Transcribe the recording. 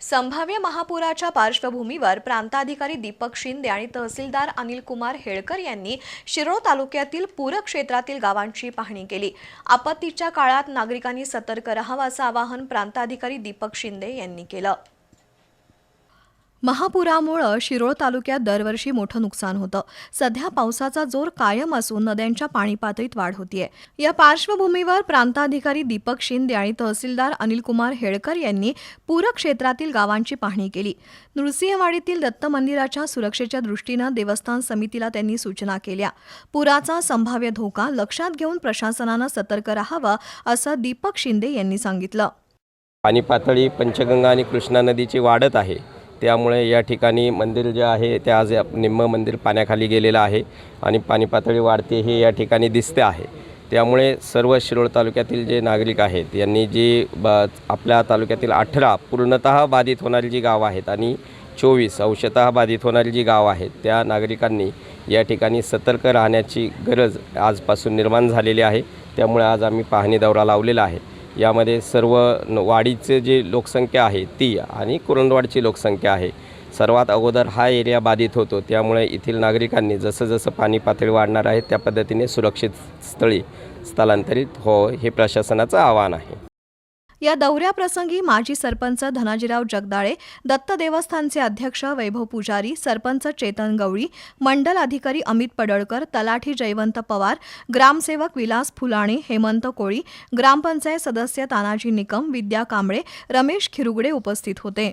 संभाव्य महापुराच्या पार्श्वभूमीवर प्रांताधिकारी दीपक शिंदे आणि तहसीलदार अनिल कुमार हेळकर यांनी शिरोळ तालुक्यातील पूर क्षेत्रातील गावांची पाहणी केली. आपत्तीच्या काळात नागरिकांनी सतर्क राहावं असं आवाहन प्रांताधिकारी दीपक शिंदे यांनी केलं. महापुरामुळं शिरोळ तालुक्यात दरवर्षी मोठं नुकसान होतं. सध्या पावसाचा जोर कायम असून नद्यांच्या पाणी पातळीत वाढ होतीये. या पार्श्वभूमीवर प्रांताधिकारी दीपक शिंदे आणि तहसीलदार अनिलकुमार हेळकर यांनी पूरक्षेत्रातील गावांची पाहणी केली. नृसिंहवाडीतील दत्त मंदिराच्या सुरक्षेच्या दृष्टीनं देवस्थान समितीला त्यांनी सूचना केल्या. पुराचा संभाव्य धोका लक्षात घेऊन प्रशासनानं सतर्क राहावं असं दीपक शिंदे यांनी सांगितलं. पाणी पातळी पंचगंगा आणि कृष्णा नदीची वाढत आहे. त्यामुळे या ठिकाणी मंदिर जे आहे ते आज निम्म मंदिर पाण्याखाली गेलेलं आहे आणि पाणी पातळी वाढते हे या ठिकाणी दिसते आहे. त्यामुळे सर्व शिरोळ तालुक्यातील जे नागरिक आहेत यांनी जी ब आपल्या तालुक्यातील अठरा पूर्णतः बाधित होणारी जी गावं आहेत आणि चोवीस अंशतः बाधित होणारी जी गावं आहेत त्या नागरिकांनी या ठिकाणी सतर्क राहण्याची गरज आजपासून निर्माण झालेली आहे. त्यामुळे आज आम्ही पाहणी दौरा लावलेला आहे. यामध्ये सर्व वाडीचे जी लोकसंख्या आहे ती आणि कुरंदवाडची लोकसंख्या आहे. सर्वात अगोदर हा एरिया बाधित होतो. त्यामुळे येथील नागरिकांनी जसं जसं पाणी पातळी वाढणार आहे त्या पद्धतीने सुरक्षित स्थळी स्थलांतरित हो हे प्रशासनाचं आव्हान आहे. या दौऱ्याप्रसंगी माजी सरपंच धनाजीराव जगदाळे दत्त देवस्थानचे अध्यक्ष वैभव पुजारी सरपंच चेतन गवळी मंडल अधिकारी अमित पडळकर तलाठी जयवंत पवार ग्रामसेवक विलास फुलाणे हेमंत कोळी ग्रामपंचायत सदस्य तानाजी निकम विद्या कांबळे रमेश खिरुगडे उपस्थित होते.